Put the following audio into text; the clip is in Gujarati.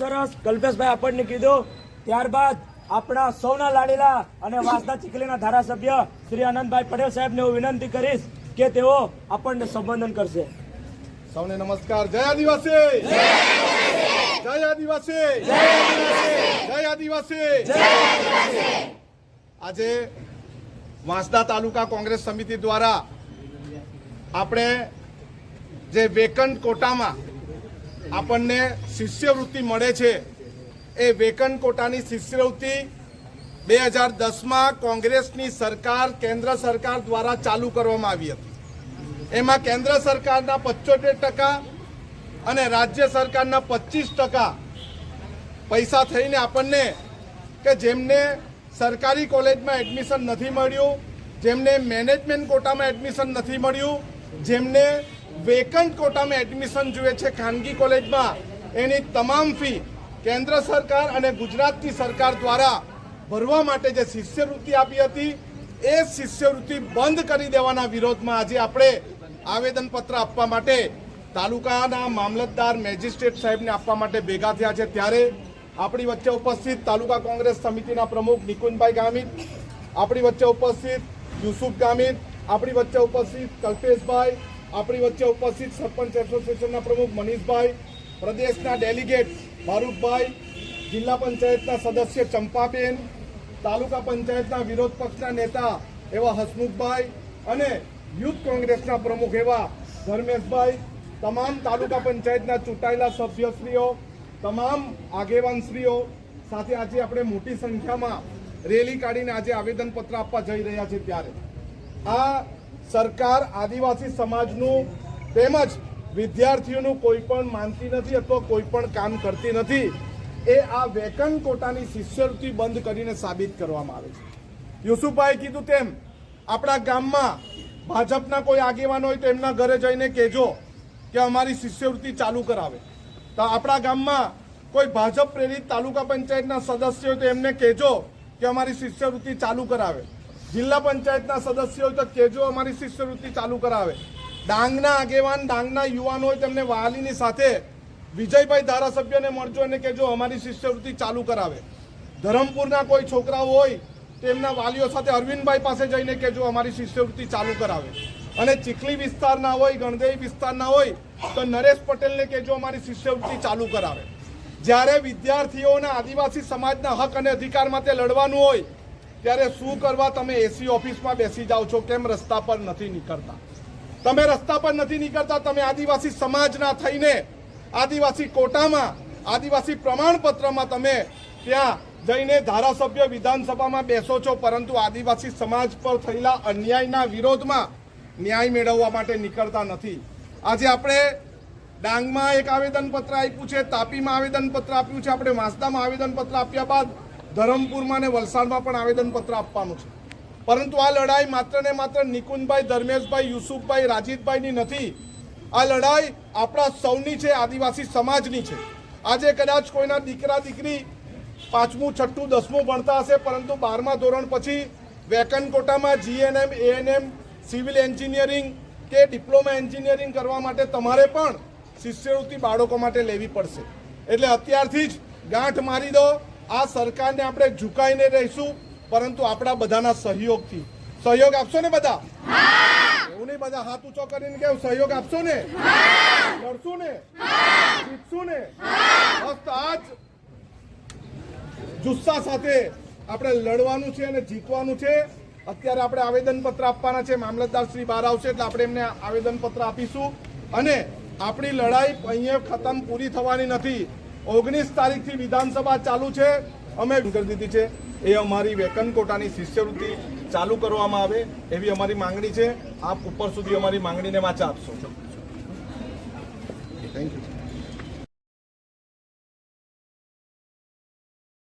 સરસ, કલ્પેશભાઈ આપણને કીધું. ત્યારબાદ આપણા સૌના લાડેલા અને વાસદા ચીખલીના ધારાસભ્ય શ્રી આનંદભાઈ પટેલ સાહેબને હું વિનંતી કરીશ કે તેઓ આપણને સંબોધન કરશે. સૌને નમસ્કાર. જય આદિવાસી! જય આદિવાસી! જય આદિવાસી! આજે વાંસદા તાલુકા કોંગ્રેસ સમિતિ દ્વારા આપણે જે વેકન્ટ કોટામાં આપણને શિષ્યવૃત્તિ મળે છે. એ વેકન કોટાની શિષ્યવૃત્તિ બે હજાર દસમાં કોંગ્રેસની સરકાર, કેન્દ્ર સરકાર દ્વારા ચાલુ કરવામાં આવી હતી. એમાં કેન્દ્ર સરકારના પચોતેર ટકા અને રાજ્ય સરકારના પચીસ ટકા પૈસા થઈને આપણને કે જેમને સરકારી કોલેજમાં એડમિશન નથી મળ્યું, જેમને મેનેજમેન્ટ કોટામાં એડમિશન નથી મળ્યું, જેમને વેકન્ટ કોટામાં એડમિશન જોઈએ છે ખાનગી કોલેજમાં. એની તમામ ફી કેન્દ્ર સરકાર અને ગુજરાતની સરકાર દ્વારા ભરવા માટે જે શિષ્યવૃત્તિ આપી હતી, એ શિષ્યવૃત્તિ બંધ કરી દેવાના વિરોધમાં આજે આપણે આવેદનપત્ર આપવા માટે તાલુકાના મામલતદાર મેજિસ્ટ્રેટ સાહેબને આપવા માટે ભેગા થયા છે. ત્યારે આપણી વચ્ચે ઉપસ્થિત તાલુકા કોંગ્રેસ સમિતિના પ્રમુખ નિકુંજભાઈ ગામિત, આપણી વચ્ચે ઉપસ્થિત યુસુફ ગામિત, આપણી વચ્ચે ઉપસ્થિત કલ્પેશભાઈ આપણી વચ્ચે ઉપસ્થિત સરપંચ એસોસિએશનના પ્રમુખ મનીષભાઈ, પ્રદેશના ડેલિગેટ ફારૂકભાઈ જિલ્લા પંચાયતના સદસ્ય ચંપાબેન, તાલુકા પંચાયતના વિરોધ પક્ષના નેતા એવા હસમુખભાઈ અને યુથ કોંગ્રેસના પ્રમુખ એવા ધર્મેશભાઈ. તમામ તાલુકા પંચાયતના ચૂંટાયેલા સભ્યશ્રીઓ, તમામ આગેવાનશ્રીઓ, સાથે આજે આપણે મોટી સંખ્યામાં રેલી કાઢીને આજે આવેદનપત્ર આપવા જઈ રહ્યા છીએ ત્યારે. આ સરકાર આદિવાસી સમાજનું તેમજ વિદ્યાર્થીઓનું કોઈ પણ માનતી નથી અથવા કોઈ પણ કામ કરતી નથી, એ આ વેકન કોટાની શિષ્યવૃત્તિ બંધ કરીને સાબિત કરવામાં આવે છે. યુસુફભાઈ કીધું તેમ, આપણા ગામમાં ભાજપના કોઈ આગેવાન હોય તો એમના ઘરે જઈને કહેજો કે અમારી શિષ્યવૃત્તિ ચાલુ કરાવે. તો આપણા ગામમાં કોઈ ભાજપ પ્રેરિત તાલુકા પંચાયતના સદસ્ય હોય તો એમને કહેજો કે અમારી શિષ્યવૃત્તિ ચાલુ કરાવે. જિલ્લા પંચાયતના સદસ્ય હોય તો કેજો અમારી શિષ્યવૃત્તિ ચાલુ કરાવે. ડાંગના આગેવાન, ડાંગના યુવાન હોય તેમને વાલીની સાથે વિજયભાઈ ધારાસભ્યને મળજો અને કેજો અમારી શિષ્યવૃત્તિ ચાલુ કરાવે. ધરમપુરના કોઈ છોકરાઓ હોય, તેમના વાલીઓ સાથે અરવિંદભાઈ પાસે જઈને કેજો અમારી શિષ્યવૃત્તિ ચાલુ કરાવે. અને ચીખલી વિસ્તારના હોય, ગણદેવી વિસ્તારના હોય, તો નરેશ પટેલને કેજો અમારી શિષ્યવૃત્તિ ચાલુ કરાવે. જ્યારે વિદ્યાર્થીઓના આદિવાસી સમાજના હક અને અધિકાર માટે લડવાનું હોય ત્યારે શું કરવા તમે એસી ઓફિસમાં બેસી જાઓ છો? કેમ રસ્તા પર નથી નીકળતા? તમે રસ્તા પર નથી નીકળતા, તમે આદિવાસી સમાજના થઈને, આદિવાસી કોટામાં, આદિવાસી પ્રમાણપત્રમાં તમે ત્યાં જઈને ધારાસભ્ય વિધાનસભામાં બેસો છો, પરંતુ આદિવાસી સમાજ પર થયેલા અન્યાયના વિરોધમાં ન્યાય મેળવવા માટે નીકળતા નથી. આજે આપણે ડાંગમાં એક આવેદનપત્ર આપ્યું છે, તાપીમાં આવેદનપત્ર આપ્યું છે, આપણે વાંસદામાં આવેદનપત્ર આપ્યા બાદ ધરમપુરમાં અને વલસાડમાં પણ આવેદનપત્ર આપવાનું છે. પરંતુ આ લડાઈ માત્ર ને માત્ર નિકુંજભાઈ, ધર્મેશભાઈ, યુસુફભાઈ, રાજીતભાઈની નથી. આ લડાઈ આપણા સૌની છે, આદિવાસી સમાજની છે. આજે કદાચ કોઈના દીકરા, દીકરી પાંચમું, છઠ્ઠું, દસમું ભણતા હશે, પરંતુ બારમા ધોરણ પછી વેકન કોટામાં જીએનએમ એએનએમ સિવિલ એન્જિનિયરિંગ કે ડિપ્લોમા એન્જિનિયરિંગ કરવા માટે તમારે પણ શિષ્યવૃત્તિ બાળકો માટે લેવી પડશે. એટલે અત્યારથી જ ગાંઠ મારી દો આ સરકારને આપણે ઝુકાઈને રહીશું પરંતુ આપણા બધાના સહયોગથી. સહયોગ આપશો ને બધા? એવું નહીં બધા હાથ ઊંચો કરીને કેવું સહયોગ આપશો ને? લડશું ને? જીતશું ને? બસ આજ જુસ્સા સાથે આપણે લડવાનું છે અને જીતવાનું છે. અત્યારે આપણે આવેદનપત્ર આપવાના છે. મામલતદાર શ્રી બહાર આવશે એટલે આપણે એમને આવેદનપત્ર આપીશું. અને આપણી લડાઈ અહીંયા ખતમ પૂરી થવાની નથી. ઓગણીસ તારીખથી વિધાનસભા ચાલુ છે. અમે કરી દીધી છે. એ અમારી વેકન કોટાની શિષ્યવૃત્તિ ચાલુ કરવામાં આવે એવી અમારી માંગણી છે. આપ ઉપર સુધી અમારી માંગણીને વાચા આપશો. Thank you